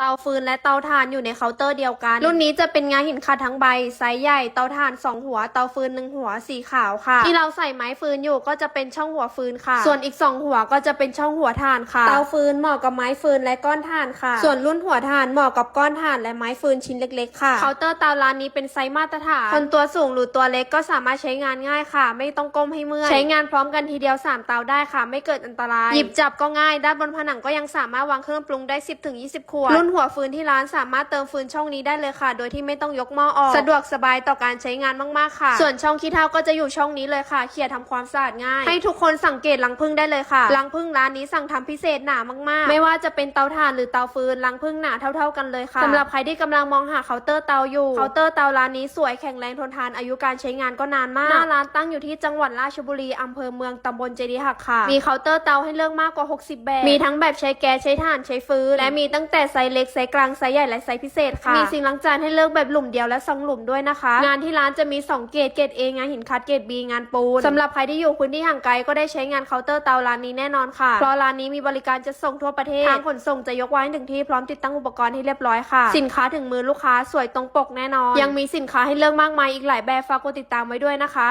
เตาฟืนและเตาถ่านอยู่ในเคาน์เตอร์เดียวกัน รุ่นนี้จะเป็นงานหินขัดทั้งใบ ไซส์ใหญ่ เตาถ่าน 2 หัว เตาฟืน 1 หัว สีขาวค่ะ ที่เราใส่ไม้ฟืนอยู่ก็จะเป็นช่องหัวฟืนค่ะ ส่วนอีก 2 หัวก็จะเป็นช่องหัวถ่านค่ะ เตาฟืนเหมาะกับไม้ฟืนและก้อนถ่านค่ะ ส่วนรุ่นหัวถ่านเหมาะกับก้อนถ่านและไม้ฟืนชิ้นเล็กๆค่ะ เคาน์เตอร์เตาร้านนี้เป็นไซส์มาตรฐาน คนตัวสูงหรือตัวเล็กก็สามารถใช้งานง่ายค่ะ ไม่ต้องก้มให้เมื่อย ใช้งานพร้อมกันทีเดียว 3 เตาได้ค่ะ ไม่เกิดอันตราย หยิบจับก็ง่าย ด้านบนผนังก็ยังสามารถวางเครื่องปรุงได้ 10-20 ขวดรุ่นหัวฟืนที่ร้านสามารถเติมฟืนช่องนี้ได้เลยค่ะ โดยที่ไม่ต้องยกหม้อออกสะดวกสบายต่อการใช้งานมากๆค่ะ ส่วนช่องขี้เถ้าก็จะอยู่ช่องนี้เลยค่ะเขี่ยทำความสะอาดง่าย ให้ทุกคนสังเกตรังผึ้งได้เลยค่ะรังผึ้งร้านนี้สั่งทำพิเศษหนามากๆ ไม่ว่าจะเป็นเตาถ่านหรือเตาฟืนรังผึ้งหนาเท่า ๆกันเลยค่ะสำหรับใครที่กำลังมองหาเคาน์เตอร์เตาอยู่เคาน์เตอร์เตาร้านนี้สวยแข็งแรงทนทานอายุการใช้งานก็นานมากหน้าร้านตั้งอยู่ที่จังหวัดราชบุรีอำเภอเมืองตำบลเจดีย์หักค่ะ มีเคาน์เตอร์เตาให้เลือกมากกว่า 60 แบบ มีทั้งแบบใช้แก๊สใช้ถ่านใช้ฟืนและมีตั้งแต่ไซส์เล็กไซส์กลางไซส์ใหญ่และไซส์พิเศษค่ะ มีซิงค์ล้างจานให้เลือกแบบหลุมเดียวและสองหลุมด้วยนะคะ งานที่ร้านจะมี 2 เกรดเกรด A งานหินคัดเกรด B งานปูนสำหรับใครที่อยู่พื้นที่ห่างไกลก็ได้ใช้งานเคาน์เตอร์เตาร้านนี้แน่นอนค่ะ เพราะร้านนี้มีบริการจะส่งทั่วประเทศ ทางขนส่งจะยกไว้ถึงที่พร้อมติดตั้งอุปกรณ์ให้เรียบร้อยค่ะ สินค้าถึงมือลูกค้าสวยตรงปกแน่นอน ยังมีสินค้าให้เลือกมากมายอีกหลายแบบฝากกดติดตามไว้ด้วยนะคะ